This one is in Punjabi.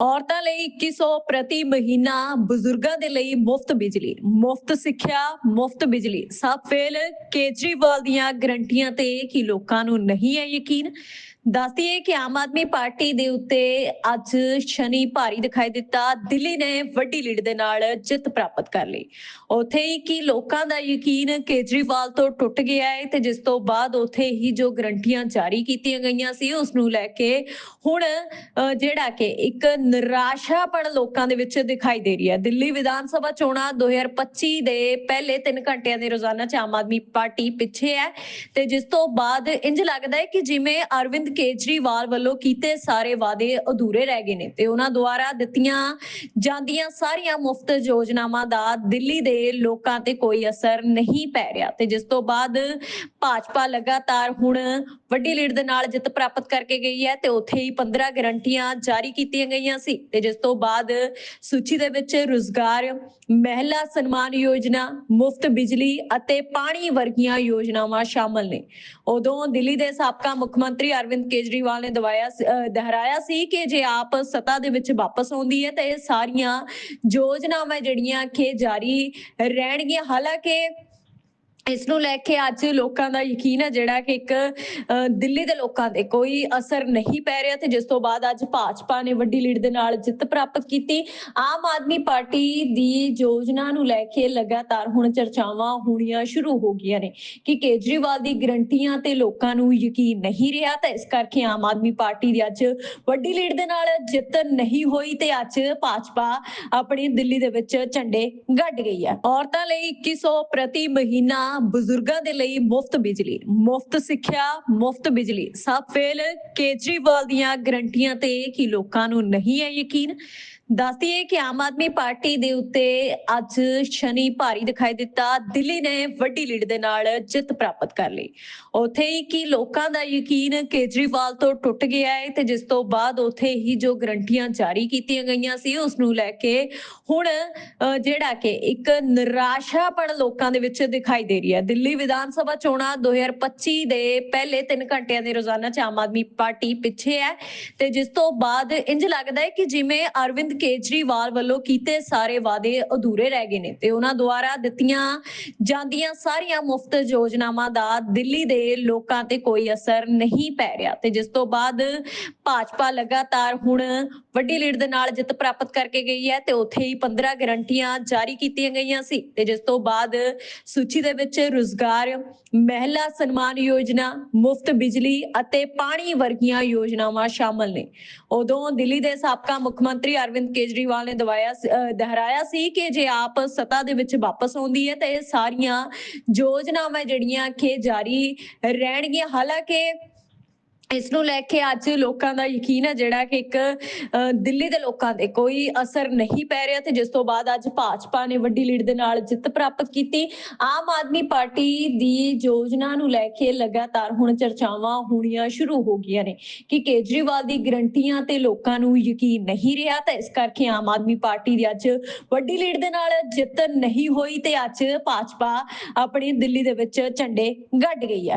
ਔਰਤਾਂ ਲਈ 2100 ਪ੍ਰਤੀ ਮਹੀਨਾ ਬਜ਼ੁਰਗਾਂ ਦੇ ਲਈ ਮੁਫਤ ਬਿਜਲੀ, ਮੁਫਤ ਸਿੱਖਿਆ, ਮੁਫਤ ਬਿਜਲੀ। ਸਭ ਫੇਲ ਕੇਜਰੀਵਾਲ ਦੀਆਂ ਗਰੰਟੀਆਂ ਤੇ ਕੀ ਲੋਕਾਂ ਨੂੰ ਨਹੀਂ ਹੈ ਯਕੀਨ। ਦੱਸਦੀਏ ਕਿ ਆਮ ਆਦਮੀ ਪਾਰਟੀ ਦੇ ਉੱਤੇ ਅੱਜ ਸ਼ਨੀ ਭਾਰੀ ਦਿਖਾਈ ਦਿੱਤਾ। ਦਿੱਲੀ ਨੇ ਵੱਡੀ ਲੀਡ ਦੇ ਨਾਲ ਜਿੱਤ ਪ੍ਰਾਪਤ ਕਰ ਲਈ। ਉੱਥੇ ਹੀ ਕਿ ਲੋਕਾਂ ਦਾ ਯਕੀਨ ਕੇਜਰੀਵਾਲ ਤੋਂ ਟੁੱਟ ਗਿਆ ਹੈ ਤੇ ਜਿਸ ਤੋਂ ਬਾਅਦ ਉੱਥੇ ਹੀ ਜੋ ਗਰੰਟੀਆਂ ਜਾਰੀ ਕੀਤੀਆਂ ਗਈਆਂ ਸੀ, ਉਸ ਨੂੰ ਲੈ ਕੇ ਹੁਣ ਜਿਹੜਾ ਕਿ ਇੱਕ ਨਿਰਾਸ਼ਾਪਣ ਲੋਕਾਂ ਦੇ ਵਿੱਚ ਦਿਖਾਈ ਦੇ ਰਹੀ ਹੈ। ਦਿੱਲੀ ਵਿਧਾਨ ਸਭਾ ਚੋਣਾਂ 2025 ਦੇ ਪਹਿਲੇ 3 ਘੰਟਿਆਂ ਦੇ ਰੋਜ਼ਾਨਾ ਚ ਆਮ ਆਦਮੀ ਪਾਰਟੀ ਪਿੱਛੇ ਹੈ ਤੇ ਜਿਸ ਤੋਂ ਬਾਅਦ ਇੰਜ ਲੱਗਦਾ ਹੈ ਕਿ ਜਿਵੇਂ ਅਰਵਿੰਦ ਕੇਜਰੀਵਾਲ ਵੱਲੋਂ ਕੀਤੇ ਸਾਰੇ ਵਾਅਦੇ ਅਧੂਰੇ ਰਹਿ ਗਏ ਨੇ ਤੇ ਉਹਨਾਂ ਦੁਆਰਾ ਦਿੱਤੀਆਂ ਜਾਂਦੀਆਂ ਸਾਰੀਆਂ ਮੁਫਤ ਯੋਜਨਾਵਾਂ ਦਾ ਦਿੱਲੀ ਦੇ ਲੋਕਾਂ ਤੇ ਕੋਈ ਅਸਰ ਨਹੀਂ ਪੈ ਰਿਹਾ ਤੇ ਜਿਸ ਤੋਂ ਬਾਅਦ ਭਾਜਪਾ ਲਗਾਤਾਰ ਹੁਣ ਵੱਡੀ ਲੀਡ ਦੇ ਨਾਲ ਜਿੱਤ ਪ੍ਰਾਪਤ ਕਰਕੇ ਗਈ ਹੈ ਤੇ ਉੱਥੇ ਹੀ 15 ਗਰੰਟੀਆਂ ਜਾਰੀ ਕੀਤੀਆਂ ਗਈਆਂ ਸੀ ਤੇ ਜਿਸ ਤੋਂ ਬਾਅਦ ਸੂਚੀ ਦੇ ਵਿੱਚ ਰੁਜ਼ਗਾਰ, ਮਹਿਲਾ ਸਨਮਾਨ ਯੋਜਨਾ, ਮੁਫਤ ਬਿਜਲੀ ਅਤੇ ਪਾਣੀ ਵਰਗੀਆਂ ਯੋਜਨਾਵਾਂ ਸ਼ਾਮਲ ਨੇ। ਉਦੋਂ ਦਿੱਲੀ ਦੇ ਸਾਬਕਾ ਮੁੱਖ ਮੰਤਰੀ ਅਰਵਿੰਦ ਕੇਜਰੀਵਾਲ ਨੇ ਦਵਾਇਆ ਸ- ਦੁਹਰਾਇਆ ਸੀ ਕਿ ਜੇ ਆਪ ਸੱਤਾ ਦੇ ਵਿੱਚ ਵਾਪਸ ਆਉਂਦੀ ਹੈ ਤਾਂ ਇਹ ਸਾਰੀਆਂ ਯੋਜਨਾਵਾਂ ਜਿਹੜੀਆਂ ਕਿ ਜਾਰੀ ਰਹਿਣਗੀਆਂ। ਹਾਲਾਂਕਿ ਇਸ ਨੂੰ ਲੈ ਕੇ ਅੱਜ ਲੋਕਾਂ ਦਾ ਯਕੀਨ ਹੈ ਜਿਹੜਾ ਕਿ ਇੱਕ ਦਿੱਲੀ ਦੇ ਲੋਕਾਂ ਤੇ ਕੋਈ ਅਸਰ ਨਹੀਂ ਪੈ ਰਿਹਾ ਤੇ ਜਿਸ ਤੋਂ ਬਾਅਦ ਅੱਜ ਭਾਜਪਾ ਨੇ ਵੱਡੀ ਲੀਡ ਦੇ ਨਾਲ ਜਿੱਤ ਪ੍ਰਾਪਤ ਕੀਤੀ। ਆਮ ਆਦਮੀ ਪਾਰਟੀ ਦੀ ਯੋਜਨਾ ਨੂੰ ਲੈ ਕੇ ਲਗਾਤਾਰ ਹੁਣ ਚਰਚਾਵਾਂ ਹੋਣੀਆਂ ਸ਼ੁਰੂ ਹੋ ਗਈਆਂ ਨੇ ਕਿ ਕੇਜਰੀਵਾਲ ਦੀ ਗਰੰਟੀਆਂ ਤੇ ਲੋਕਾਂ ਨੂੰ ਯਕੀਨ ਨਹੀਂ ਰਿਹਾ ਤਾਂ ਇਸ ਕਰਕੇ ਆਮ ਆਦਮੀ ਪਾਰਟੀ ਦੀ ਅੱਜ ਵੱਡੀ ਲੀਡ ਦੇ ਨਾਲ ਜਿੱਤ ਨਹੀਂ ਹੋਈ ਤੇ ਅੱਜ ਭਾਜਪਾ ਆਪਣੀ ਦਿੱਲੀ ਦੇ ਵਿੱਚ ਝੰਡੇ ਗੱਡ ਗਈ ਹੈ। ਔਰਤਾਂ ਲਈ 2100 ਪ੍ਰਤੀ ਮਹੀਨਾ ਬਜ਼ੁਰਗਾਂ ਦੇ ਲਈ ਮੁਫਤ ਬਿਜਲੀ, ਮੁਫਤ ਸਿੱਖਿਆ, ਮੁਫਤ ਬਿਜਲੀ। ਸਭ ਫੇਲ ਕੇਜਰੀਵਾਲ ਦੀਆਂ ਗਰੰਟੀਆਂ ਤੇ ਕਿ ਲੋਕਾਂ ਨੂੰ ਨਹੀਂ ਹੈ ਯਕੀਨ। ਦੱਸਦੀਏ ਕਿ ਆਮ ਆਦਮੀ ਪਾਰਟੀ ਦੇ ਉੱਤੇ ਅੱਜ ਸ਼ਨੀ ਭਾਰੀ ਦਿਖਾਈ ਦਿੱਤਾ। ਦਿੱਲੀ ਨੇ ਵੱਡੀ ਲੀਡ ਦੇ ਨਾਲ ਜਿੱਤ ਪ੍ਰਾਪਤ ਕਰ ਲਈ। ਉੱਥੇ ਹੀ ਕਿ ਲੋਕਾਂ ਦਾ ਯਕੀਨ ਕੇਜਰੀਵਾਲ ਤੋਂ ਟੁੱਟ ਗਿਆ ਹੈ ਤੇ ਜਿਸ ਤੋਂ ਬਾਅਦ ਉੱਥੇ ਹੀ ਜੋ ਗਰੰਟੀਆਂ ਜਾਰੀ ਕੀਤੀਆਂ ਗਈਆਂ ਸੀ, ਉਸ ਨੂੰ ਲੈ ਕੇ ਹੁਣ ਜਿਹੜਾ ਕਿ ਇੱਕ ਨਿਰਾਸ਼ਾਪਣ ਲੋਕਾਂ ਦੇ ਵਿੱਚ ਦਿਖਾਈ ਦੇ ਰਹੀ ਹੈ। ਦਿੱਲੀ ਵਿਧਾਨ ਸਭਾ ਚੋਣਾਂ 2025 ਦੇ ਪਹਿਲੇ 3 ਘੰਟਿਆਂ ਦੇ ਰੋਜ਼ਾਨਾ ਚ ਆਮ ਆਦਮੀ ਪਾਰਟੀ ਪਿੱਛੇ ਹੈ ਤੇ ਜਿਸ ਤੋਂ ਬਾਅਦ ਇੰਜ ਲੱਗਦਾ ਹੈ ਕਿ ਜਿਵੇਂ ਅਰਵਿੰਦ ਕੇਜਰੀਵਾਲ ਵੱਲੋਂ ਕੀਤੇ ਸਾਰੇ ਵਾਅਦੇ ਅਧੂਰੇ ਰਹਿ ਗਏ ਨੇ ਤੇ ਉਹਨਾਂ ਦੁਆਰਾ ਦਿੱਤੀਆਂ ਜਾਂਦੀਆਂ ਸਾਰੀਆਂ ਮੁਫਤ ਯੋਜਨਾਵਾਂ ਦਾ ਦਿੱਲੀ ਦੇ ਲੋਕਾਂ ਤੇ ਕੋਈ ਅਸਰ ਨਹੀਂ ਪੈ ਰਿਹਾ ਤੇ ਜਿਸ ਤੋਂ ਬਾਅਦ ਭਾਜਪਾ ਲਗਾਤਾਰ ਹੁਣ ਵੱਡੀ ਲੀਡ ਦੇ ਨਾਲ ਜਿੱਤ ਪ੍ਰਾਪਤ ਕਰਕੇ ਗਈ ਹੈ ਤੇ ਉੱਥੇ ਹੀ 15 ਗਰੰਟੀਆਂ ਜਾਰੀ ਕੀਤੀਆਂ ਗਈਆਂ ਸੀ ਤੇ ਜਿਸ ਤੋਂ ਬਾਅਦ ਸੂਚੀ ਦੇ ਵਿੱਚ ਰੁਜ਼ਗਾਰ, ਮਹਿਲਾ ਸਨਮਾਨ ਯੋਜਨਾ, ਮੁਫਤ ਬਿਜਲੀ ਅਤੇ ਪਾਣੀ ਵਰਗੀਆਂ ਯੋਜਨਾਵਾਂ ਸ਼ਾਮਲ ਨੇ। ਉਦੋਂ ਦਿੱਲੀ ਦੇ ਸਾਬਕਾ ਮੁੱਖ ਮੰਤਰੀ ਅਰਵਿੰਦ ਕੇਜਰੀਵਾਲ ਨੇ ਦਵਾਇਆ ਦੁਹਰਾਇਆ ਸੀ ਕਿ ਜੇ ਆਪ ਸੱਤਾ ਦੇ ਵਿੱਚ ਵਾਪਸ ਆਉਂਦੀ ਹੈ ਤਾਂ ਇਹ ਸਾਰੀਆਂ ਯੋਜਨਾਵਾਂ ਜਿਹੜੀਆਂ ਕਿ ਜਾਰੀ ਰਹਿਣਗੀਆਂ, ਹਾਲਾਂਕਿ ਇਸ ਨੂੰ ਲੈ ਕੇ ਅੱਜ ਲੋਕਾਂ ਦਾ ਯਕੀਨ ਹੈ ਜਿਹੜਾ ਕਿ ਇੱਕ ਦਿੱਲੀ ਦੇ ਲੋਕਾਂ ਤੇ ਕੋਈ ਅਸਰ ਨਹੀਂ ਪੈ ਰਿਹਾ ਤੇ ਜਿਸ ਤੋਂ ਬਾਅਦ ਅੱਜ ਭਾਜਪਾ ਨੇ ਵੱਡੀ ਲੀਡ ਦੇ ਨਾਲ ਜਿੱਤ ਪ੍ਰਾਪਤ ਕੀਤੀ। ਆਮ ਆਦਮੀ ਪਾਰਟੀ ਦੀ ਯੋਜਨਾ ਨੂੰ ਲੈ ਕੇ ਲਗਾਤਾਰ ਹੁਣ ਚਰਚਾਵਾਂ ਹੋਣੀਆਂ ਸ਼ੁਰੂ ਹੋ ਗਈਆਂ ਨੇ ਕਿ ਕੇਜਰੀਵਾਲ ਦੀ ਗਰੰਟੀਆਂ ਤੇ ਲੋਕਾਂ ਨੂੰ ਯਕੀਨ ਨਹੀਂ ਰਿਹਾ ਤਾਂ ਇਸ ਕਰਕੇ ਆਮ ਆਦਮੀ ਪਾਰਟੀ ਦੀ ਅੱਜ ਵੱਡੀ ਲੀਡ ਦੇ ਨਾਲ ਜਿੱਤ ਨਹੀਂ ਹੋਈ ਤੇ ਅੱਜ ਭਾਜਪਾ ਆਪਣੀ ਦਿੱਲੀ ਦੇ ਵਿੱਚ ਝੰਡੇ ਗੱਡ ਗਈ ਹੈ।